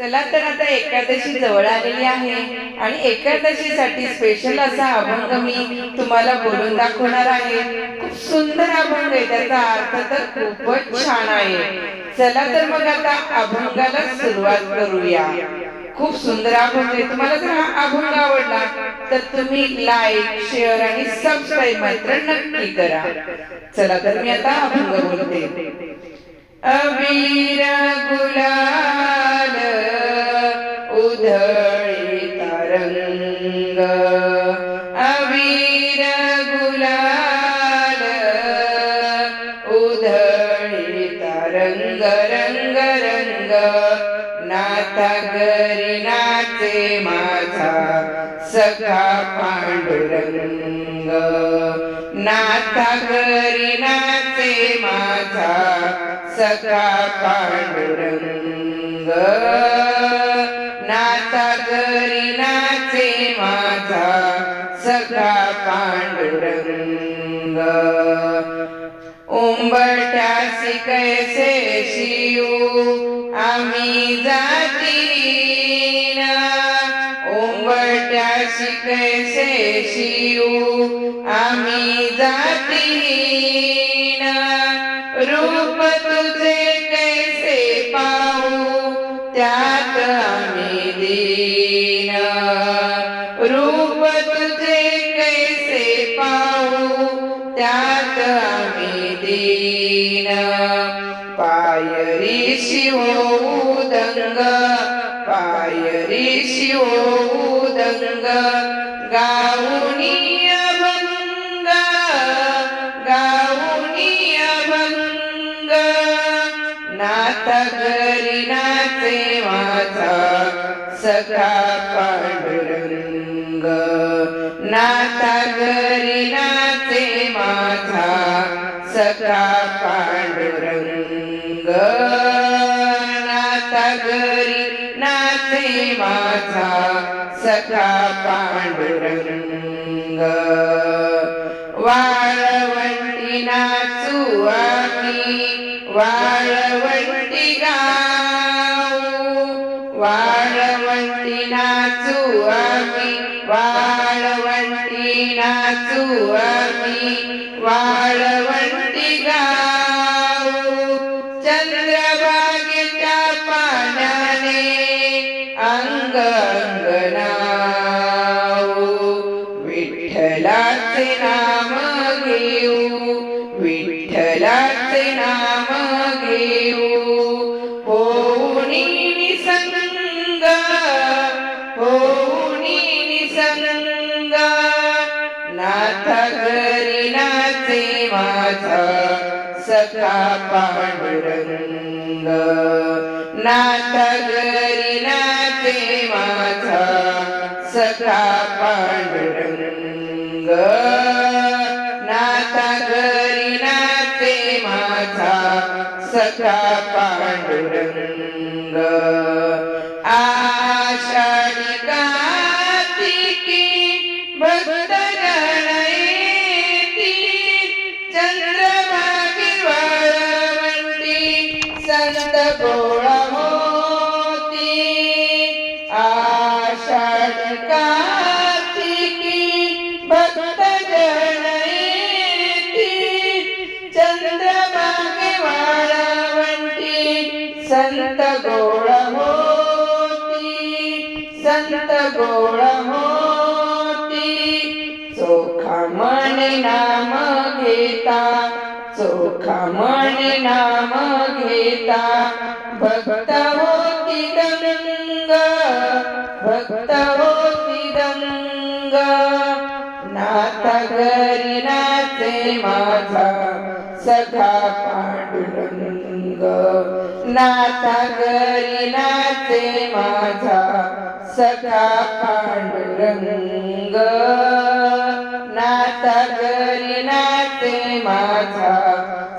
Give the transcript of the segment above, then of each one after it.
चला तर आता एकादशी जवळ आलेली आहे. आणि एकादशीसाठी स्पेशल असा अभंग मी तुम्हाला बोलून दाखवणार आहे. खूप सुंदर अभंग आहे त्याचा अर्थ तर खूपच छान आहे. चला तर मग आता अभंगाला सुरुवात करूया. खूप सुंदर अभंग आहे. तुम्हाला जर हा अभंग आवडला तर तुम्ही लाईक शेअर आणि सबस्क्राईब मात्र नक्की करा. चला तर मी आता अभंग बोलते. अबीर गुला उधळी तरंग अबीर गुलाल उधळी तरंग रंग रंग नाथा घरी नाचे माझा सखा पांडुरंग नाथा घरी नाचे माझा सखा पांडुरंग। नाथा नाचे माझा सखा पांडुरंग. उंबरट्यासी कैसे शिव आम्ही जातीना. उंबरट्यासी कैसे शिव आम्ही जातीना. रूप तुझे रूप तुझे कैसे पाहू त्यात आम्ही दीन। पायरी शिवोदंग पायरी शिवोदंग गाऊनी अभंग गाऊनी अभंग नाथ घरी नाचे माझा सखा पांडुरंग नाथा घरी नाते माथा सखा पांडुरंग नाथा घरी नाते माथा सखा पांडुरंग वाळवंटी नाचू आम्ही वाळ नाचू आम्ही वाळवंटी गाऊ चंद्रभागेच्या पाण्याने अंग अंगणाऊ विठ्ठलाचे नाम घेऊ विठ्ठलाचे नाम नाथ घरी नाचे माझा सखा पांडुरंग. नाथ घरी नाचे माझा सखा पांडुरंग. नाथ घरी नाचे माझा सखा पांडुरंग. आषाढी कार्तिकी भक्त संत गोळा संत गोळा होती चोखा मन नाम घेता चोखा मन नाम घेता भक्त होती दंग भक्त होती दंग नाथ घरी नाचे माझा सखा पांडुरंग. नाथा घरी नाचे माझा सखा पांडुरंग. नाथा घरी नाचे माझा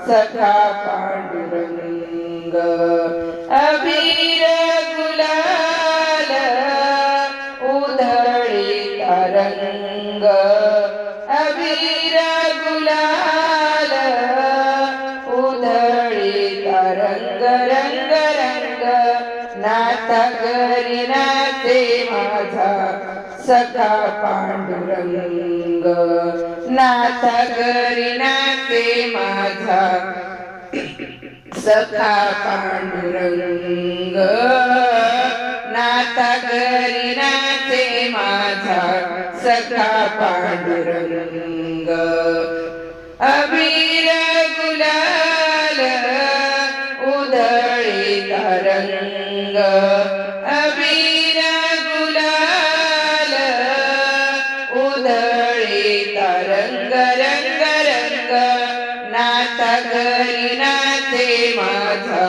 सखा पांडुरंग. अबीर नाथा माझा सखा पांडुरंग. नाथा घरी माझा सखा पांडुरंग. नाथ घरी माझा सखा पांडुरंग. अबीर गुलाल उधळी तरंग. नाता ते माझा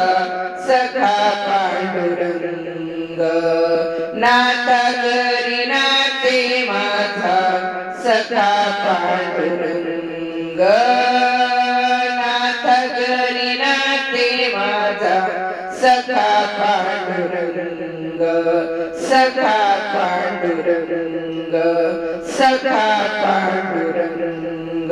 सखा पांडुरंग. नाता घरी ते माझा सखा पांडुरंग. नाता घरी ते माझा सखा पांडुरंग. सखा पांडुरंग सखा पांडुरंग.